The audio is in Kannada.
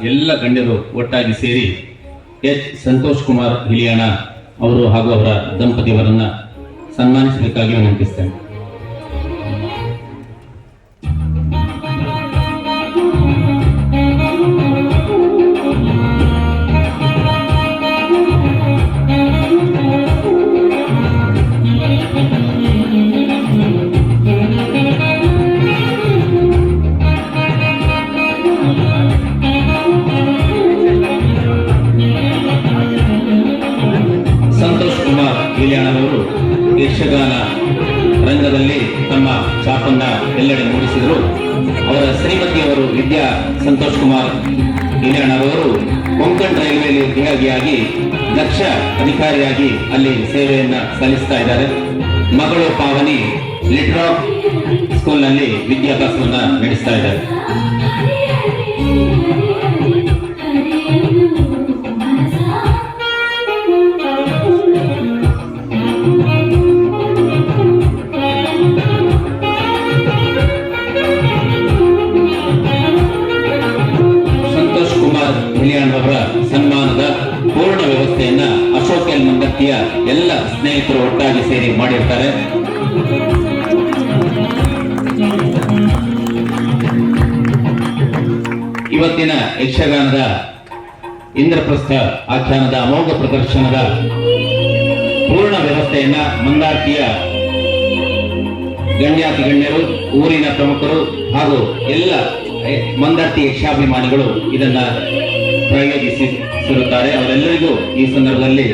ಎಲ್ಲ ಗಣ್ಯರು ಒಟ್ಟಾಗಿ ಸೇರಿ ಎಚ್ ಸಂತೋಷ್ ಕುಮಾರ್ ಹಿಲಿಯಾಣ ಅವರು ಹಾಗೂ ಅವರ ದಂಪತಿಯವರನ್ನ ಸನ್ಮಾನಿಸಬೇಕಾಗಿ ವಿನಂತಿಸ್ತೇನೆ. ಯಕ್ಷಗಾನ ರಂಗದಲ್ಲಿ ತಮ್ಮ ಚಾಪನ್ನ ಎಲ್ಲೆಡೆ ಮೂಡಿಸಿದರು. ಅವರ ಶ್ರೀಮತಿಯವರು ವಿದ್ಯಾ ಸಂತೋಷ್ ಕುಮಾರ್ ಹಿಲಿಯಾಣರವರು ಕೊಂಕಣ್ ರೈಲ್ವೆಯಲ್ಲಿ ಉದ್ಯೋಗಿಯಾಗಿ ದಕ್ಷ ಅಧಿಕಾರಿಯಾಗಿ ಅಲ್ಲಿ ಸೇವೆಯನ್ನ ಸಲ್ಲಿಸ್ತಾ ಇದ್ದಾರೆ. ಮಗಳು ಪಾವನಿ ಲಿಟ್ರಾಕ್ ಸ್ಕೂಲ್ನಲ್ಲಿ ವಿದ್ಯಾಭ್ಯಾಸವನ್ನು ನಡೆಸ್ತಾ ಇದ್ದಾರೆ. ಕುಮಾರ್ ಹಿಲಿಯಾಣ್ ಸನ್ಮಾನದ ಪೂರ್ಣ ವ್ಯವಸ್ಥೆಯನ್ನ ಅಶೋಕ್ ಎಲ್ ಮಂಗತ್ತಿಯ ಎಲ್ಲ ಸ್ನೇಹಿತರು ಒಟ್ಟಾಗಿ ಸೇರಿ ಮಾಡಿರ್ತಾರೆ. ಇವತ್ತಿನ ಯಕ್ಷಗಾನದ ಇಂದ್ರಪ್ರಸ್ಥ ಆಖ್ಯಾನದ ಅಮೋಘ ಪ್ರದರ್ಶನದ ಪೂರ್ಣ ವ್ಯವಸ್ಥೆಯನ್ನ ಮಂದಾರ್ತಿಯ ಗಣ್ಯಾತಿ ಗಣ್ಯರು, ಊರಿನ ಪ್ರಮುಖರು ಹಾಗೂ ಎಲ್ಲ ಮಂದಾರ್ತಿ ಯಕ್ಷಾಭಿಮಾನಿಗಳು ಇದನ್ನ ಪ್ರಯೋಗಿಸಿರುತ್ತಾರೆ ಅವರೆಲ್ಲರಿಗೂ ಈ ಸಂದರ್ಭದಲ್ಲಿ